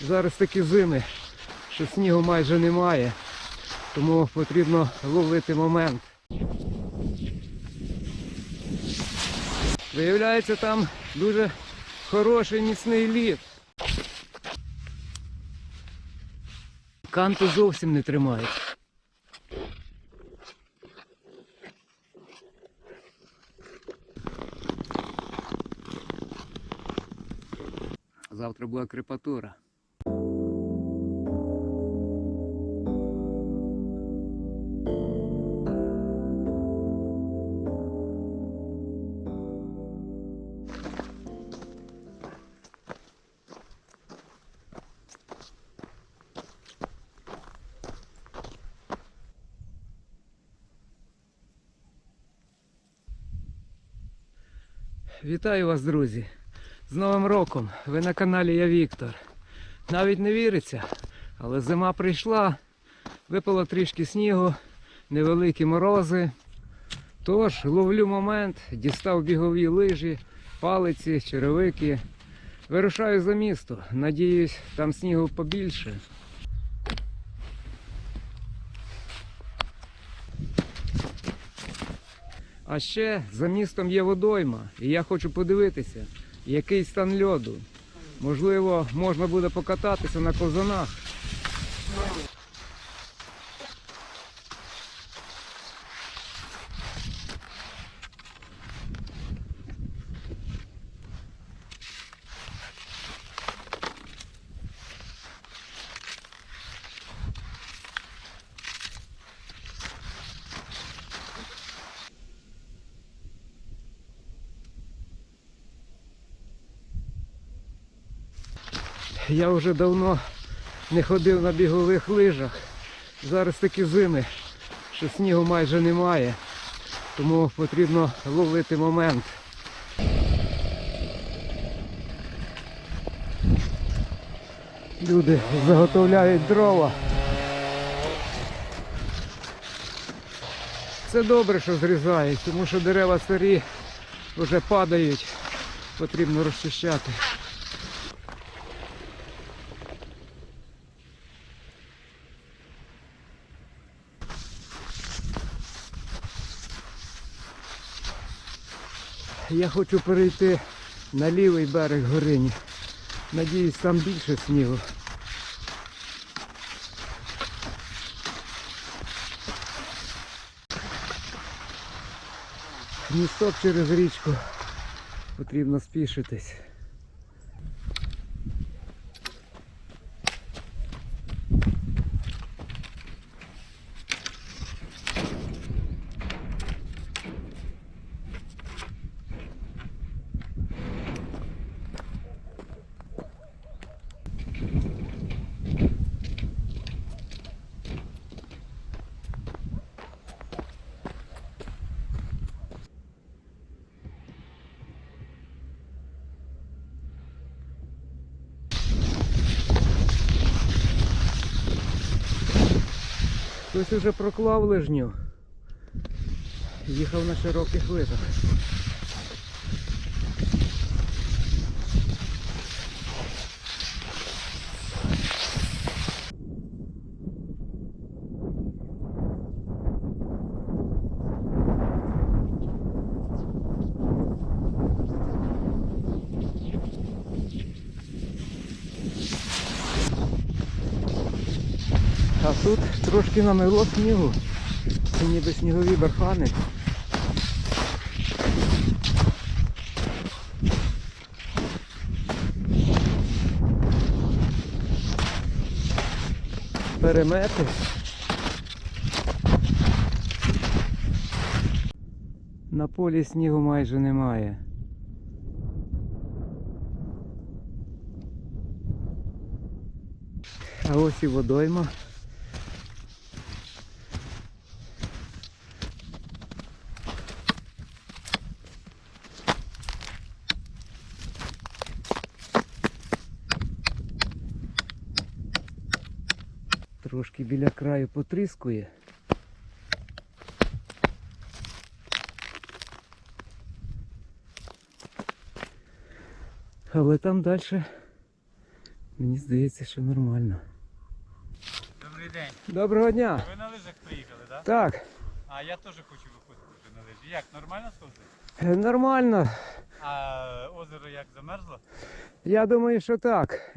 Зараз такі зими, що снігу майже немає, тому потрібно ловити момент. Виявляється, там дуже хороший міцний лід. Канти зовсім не тримають. Завтра буде крепатура. Вітаю вас, друзі! З Новим роком! Ви на каналі Я Віктор. Навіть не віриться, але зима прийшла, випало трішки снігу, невеликі морози. Тож ловлю момент, дістав бігові лижі, палиці, черевики. Вирушаю за місто. Надіюсь, там снігу побільше. А ще за містом є водойма, і я хочу подивитися, який стан льоду. Можливо, можна буде покататися на ковзанах. Я вже давно не ходив на бігових лижах. Зараз такі зими, що снігу майже немає. Тому потрібно ловити момент. Люди заготовляють дрова. Це добре, що зрізають, тому що дерева старі вже падають. Потрібно розчищати. Я хочу перейти на лівий берег Горині. Надіюсь, там більше снігу. Місток через річку. Потрібно спішитись. Хтось уже проклав лижню. Їхав на широких лижах. А тут трошки намело снігу. Це ніби снігові бархани. Перемети. На полі снігу майже немає. А ось і водойма. Трошки біля краю потріскує. Але там далі Мені здається, що нормально. Добрий день. Доброго дня! Ви на лижах приїхали, так? Так, А я теж хочу виходити на лижі. Як, нормально сходити? е, нормально. А озеро як замерзло? Я думаю, що так.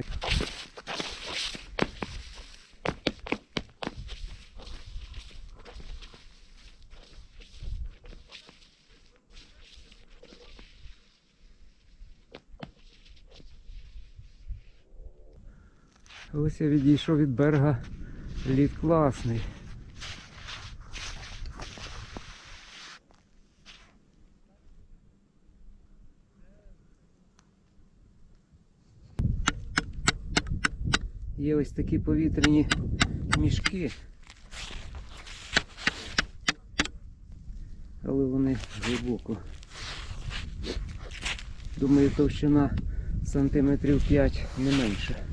Ось я відійшов від берега. Лід класний. Є ось такі повітряні мішки. Але вони глибоко. Думаю, товщина сантиметрів 5 не менше.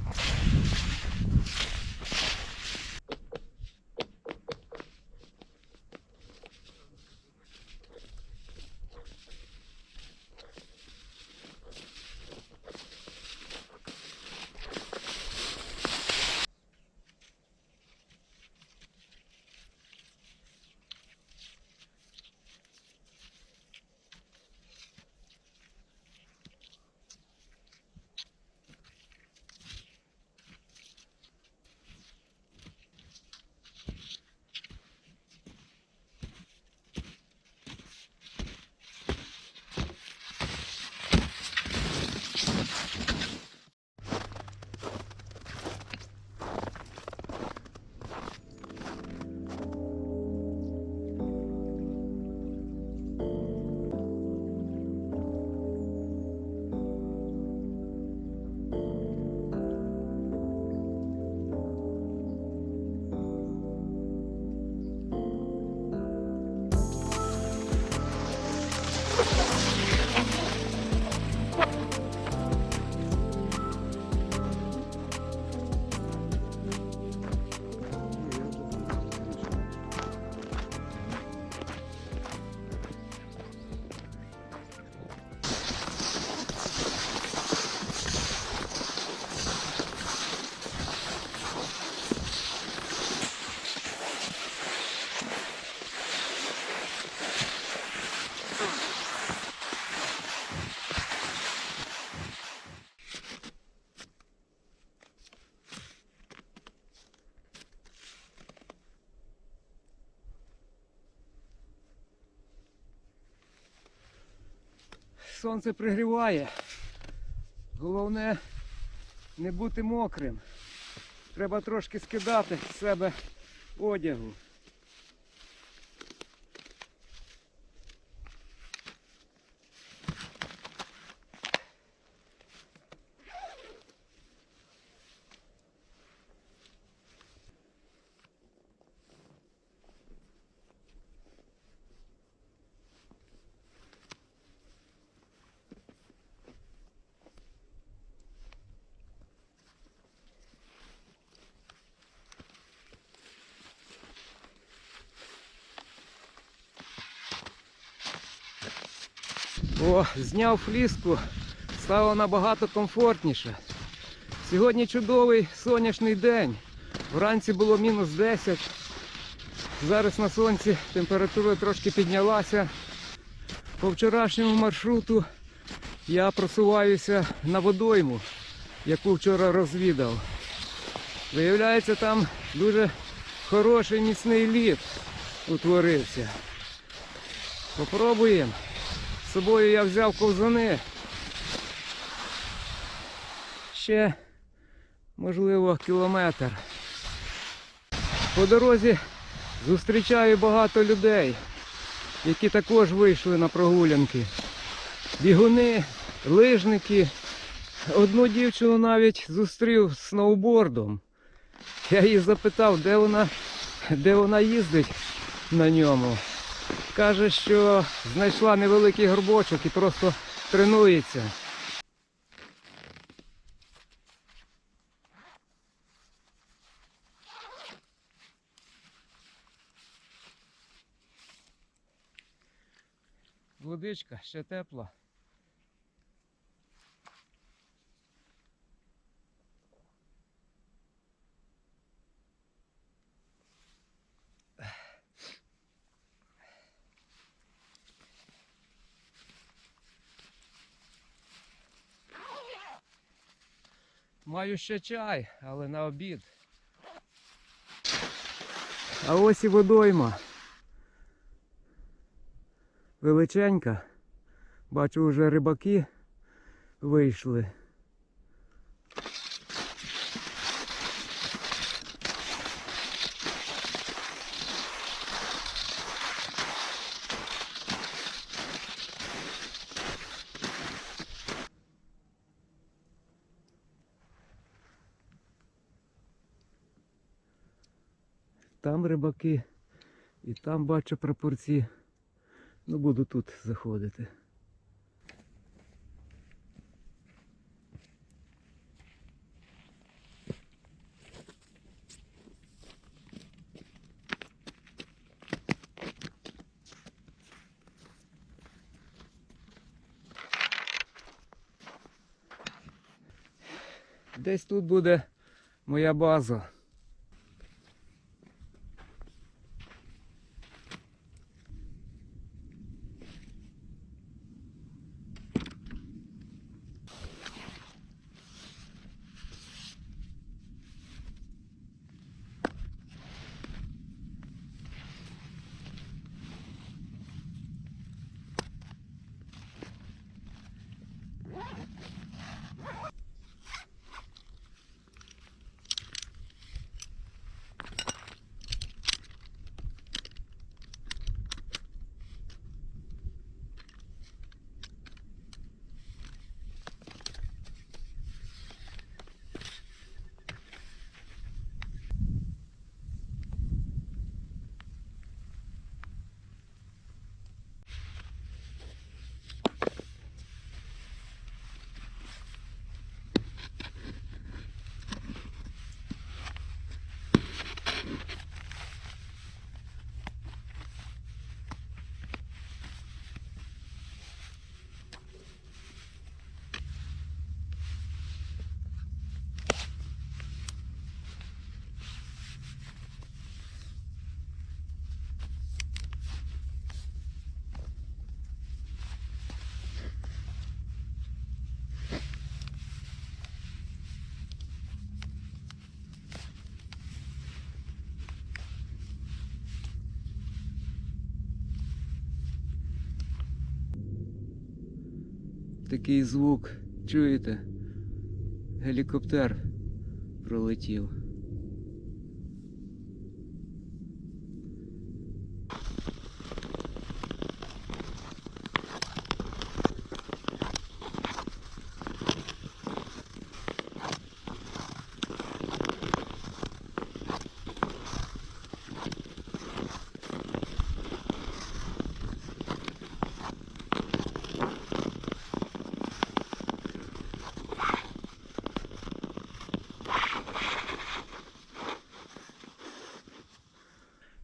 Сонце пригріває. Головне не бути мокрим. Треба трошки скидати з себе одягу. Зняв фліску, стало набагато комфортніше. Сьогодні чудовий сонячний день. Вранці було мінус 10. Зараз на сонці температура трошки піднялася. По вчорашньому маршруту я просуваюся на водойму, яку вчора розвідав. Виявляється, там дуже хороший міцний лід утворився. Попробуємо. З собою я взяв ковзани. Ще, можливо, кілометр. По дорозі зустрічаю багато людей, які також вийшли на прогулянки. Бігуни, лижники. Одну дівчину навіть зустрів з сноубордом. Я її запитав, де вона, де вона їздить на ньому. Каже, що знайшла невеликий горбочок і просто тренується. Водичка ще тепла. Маю ще чай, але на обід. А ось і водойма. Величенька. Бачу, вже рибаки вийшли. Там рибаки, і там бачу прапорці. Ну, буду тут заходити. Десь тут буде моя база. Такий звук. Чуєте? Гелікоптер пролетів.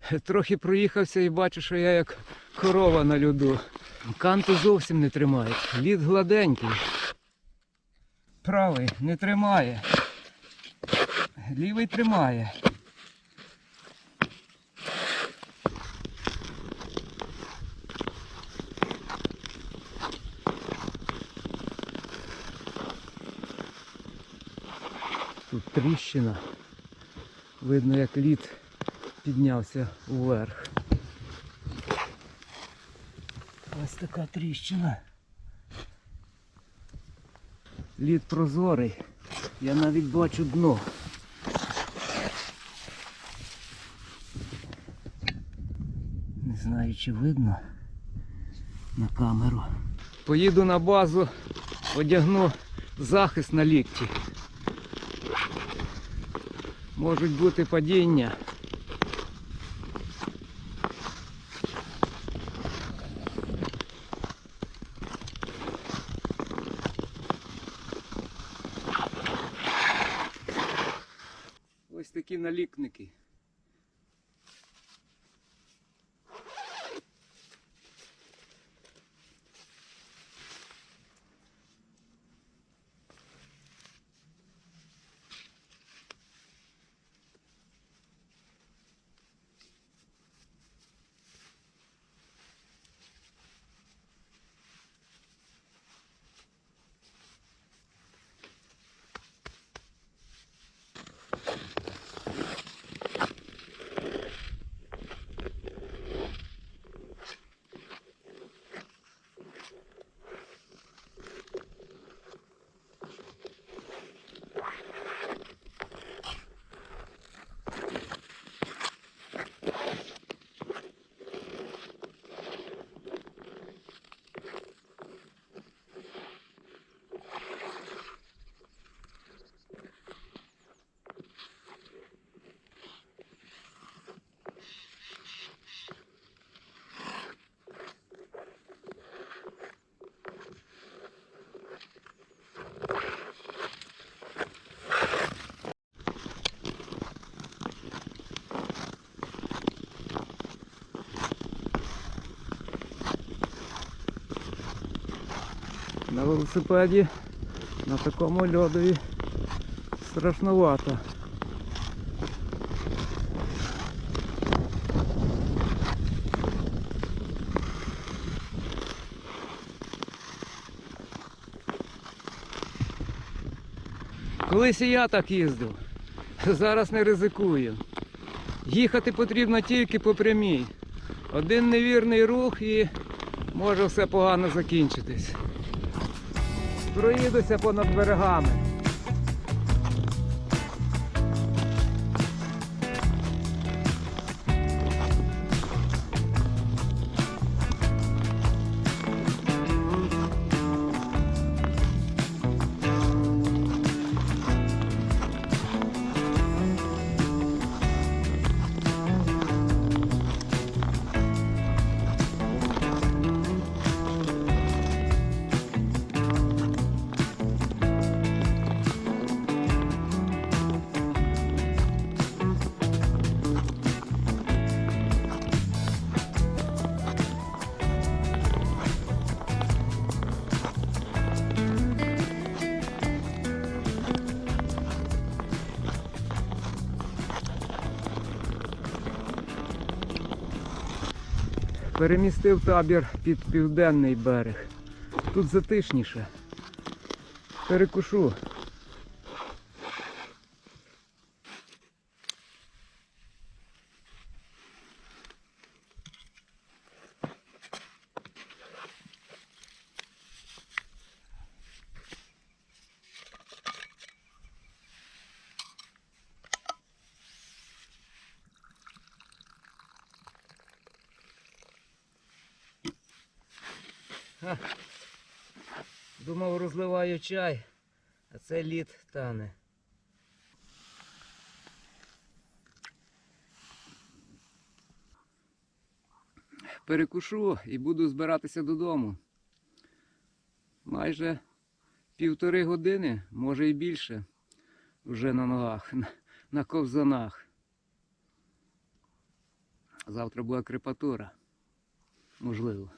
Трохи проїхався і бачу, що я як корова на льоду. Канти зовсім не тримають. Лід гладенький. Правий не тримає. Лівий тримає. Тут тріщина. Видно, як лід піднявся вверх. Ось така тріщина. Лід прозорий. Я навіть бачу дно. Не знаю, чи видно на камеру. Поїду на базу, одягну захист на лікті. Можуть бути падіння. Ось налікники. велосипеді на такому льодові страшновато. Колись і я так їздив. Зараз не ризикую. Їхати потрібно тільки по прямій. Один невірний рух і може все погано закінчитись. Проїдуся понад берегами. Перемістив табір під південний берег. Тут затишніше. Перекушу. Думав, розливаю чай, а це лід тане. Перекушу і буду збиратися додому. Майже півтори години, може і більше, вже на ногах, на, на ковзанах. Завтра буде крепатура. Можливо.